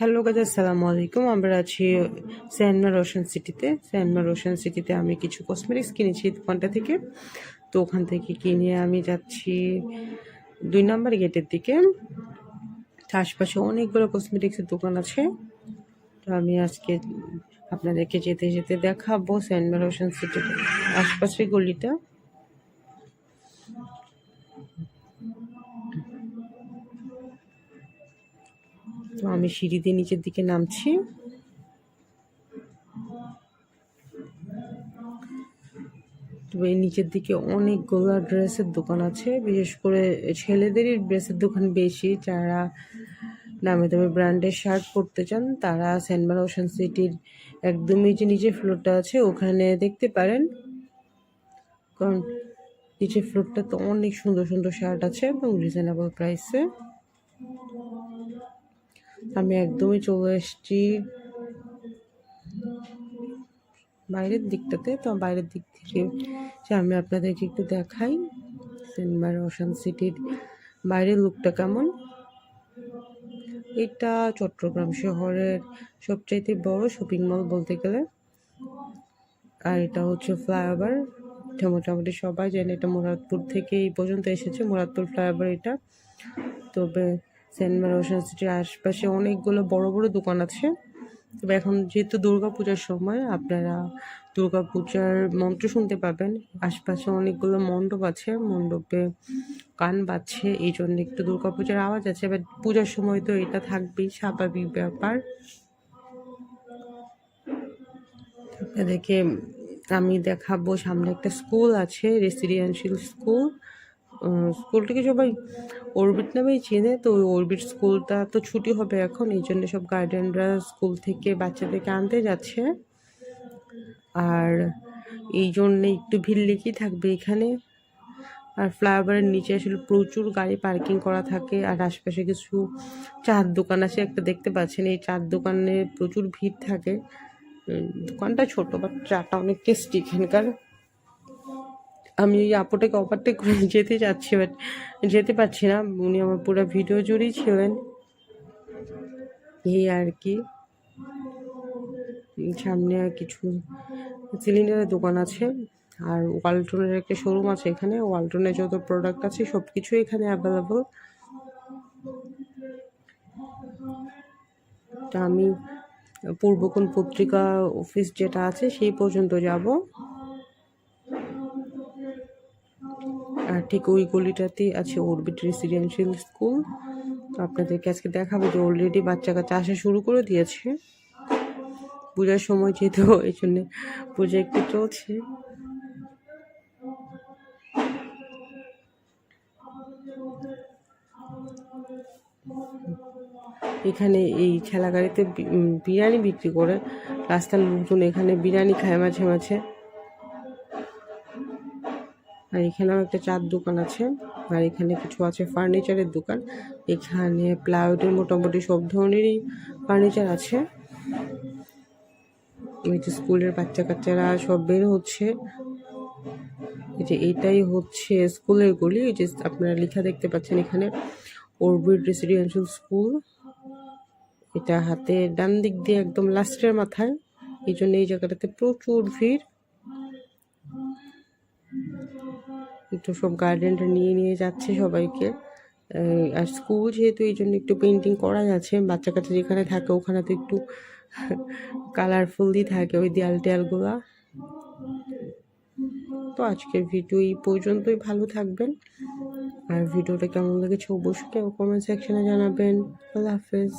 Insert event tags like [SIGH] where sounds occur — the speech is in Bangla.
হ্যালো গাজ আসসালামু আলাইকুম আমরা আছি স্যানমা রোশন সিটিতে স্যানমা রোশন সিটিতে আমি কিছু কসমেটিক্স কিনেছি দোকানটা থেকে। তো ওখান থেকে কিনে আমি যাচ্ছি দুই নম্বর গেটের দিকে। আশপাশে অনেকগুলো কসমেটিক্সের দোকান আছে। তো আমি আজকে আপনাদেরকে যেতে যেতে দেখাবো স্যানমা রোশন সিটির আশপাশের গলিটা। আমি সিঁড়ি দিয়ে নিচের দিকে নামছি। তো এই নিচের দিকে অনেকগুলো ড্রেসের দোকান আছে, বিশেষ করে ছেলেদেরই ড্রেসের দোকান বেশি। যারা দামি দামি ব্র্যান্ডের শার্ট পরতে চান, তারা সেন্টমার ওশান সিটির একদমই যে নিচে ফ্লোরটা আছে, ওখানে দেখতে পারেন। কারণ নিচের ফ্লোরটা তো অনেক সুন্দর সুন্দর শার্ট আছে এবং রিজনেবল প্রাইসে আমি একদমই চলে এসেছি বাইরের দিকটাতে। তো বাইরের দিক থেকে যে আমি আপনাদেরকে একটু দেখাই, সিনেমার ওশান সিটির বাইরের লুকটা কেমন? এটা চট্টগ্রাম শহরের সবচাইতে বড় শপিং মল বলতে গেলে। আর এটা হচ্ছে ফ্লাইওভার। এটা মোটামুটি সবাই জানে, এটা মুরাদপুর থেকে এই পর্যন্ত এসেছে, মুরাদপুর ফ্লাইওভার এটা। তবে সেন্ট ওশান সিটির আশপাশে অনেকগুলো বড় বড় দোকান আছে। তবে এখন যেহেতু দুর্গা পূজার সময়, আপনারা দুর্গা পূজার মন্ত্র শুনতে পাবেন। আশপাশে অনেকগুলো মণ্ডপ আছে, মণ্ডপে গান বাজছে এই জন্য একটু দুর্গা পূজার আওয়াজ আছে এবার পূজার সময় তো এটা থাকবেই, স্বাভাবিক ব্যাপার। আপনাদেরকে আমি দেখাবো, সামনে একটা স্কুল আছে, রেসিডেন্সিয়াল স্কুল। স্কুলটাকে সবাই অরবিট নামেই চেনে, তো ওই অরবিট স্কুলটা তো ছুটি হবে এখন, এই জন্য সব গার্ডেনরা স্কুল থেকে বাচ্চাদেরকে আনতে যাচ্ছে। আর এই জন্যে একটু ভিড় লেগেই থাকবে এখানে। আর ফ্লাইওভারের নিচে আসলে প্রচুর গাড়ি পার্কিং করা থাকে, আর আশপাশে কিছু চার দোকান আছে, একটা দেখতে পাচ্ছেন, এই চার দোকানে প্রচুর ভিড় থাকে। দোকানটা ছোট বাট চাটা অনেক টেস্টি এখানকার। আমি ওই আপুটাকে অপারটেক করে [LAUGHS] যেতে যাচ্ছি বাট যেতে পারছি না। উনি আমার পুরো ভিডিও জুড়েই ছিলেন এই আর কি। সামনে আর কিছু সিলিন্ডারের দোকান আছে, আর ওয়ালটনের একটা শোরুম আছে এখানে। ওয়ালটনের যত প্রোডাক্ট আছে সব কিছু এখানে অ্যাভেলেবল আমি পূর্বকোণ পত্রিকা অফিস যেটা আছে, সেই পর্যন্ত যাব। আর ঠিক ওই গলিটাতেই আছে অরবিট রেসিডেন্সিয়াল স্কুল তো আপনাদেরকে আজকে দেখাবো যে অলরেডি বাচ্চা কাচ্চা আসা শুরু করে দিয়েছে। পূজার সময় যেহেতু এই জন্যে পূজা একটু চলছে। এখানে এই ঠেলা গাড়িতে বিরিয়ানি বিক্রি করে। রাস্তার লোকজন এখানে বিরিয়ানি খায় মাঝে মাঝে। আর এখানেও একটা চার দোকান আছে। আর এখানে কিছু আছে ফার্নিচারের দোকান। এখানে প্লাইউডের মোটামুটি সব ধরনেরই ফার্নিচার আছে। এই যে স্কুলের বাচ্চা কাচ্চারা সব বের হচ্ছে। এই যে এইটাই হচ্ছে স্কুলের গলি। এই যে আপনারা লেখা দেখতে পাচ্ছেন এখানে অরবিট রেসিডেন্সিয়াল স্কুল। এটা হাতে ডান দিক দিয়ে একদম লাস্টের মাথায়। এই জন্য এই জায়গাটাতে প্রচুর ভিড়। একটু সব গার্ডেনটা নিয়ে নিয়ে যাচ্ছে সবাইকে। আর স্কুল যেহেতু এই জন্য একটু পেন্টিং করা যাচ্ছে বাচ্চা কাচ্চা যেখানে থাকে ওখানে তো একটু [LAUGHS] কালারফুলই থাকে ওই দেয়াল টেয়ালগুলা তো আজকের ভিডিও এই পর্যন্তই, ভালো থাকবেন। আর ভিডিওটা কেমন লেগেছে অবশ্যই কমেন্ট সেকশনে জানাবেন। আল্লাহ হাফেজ।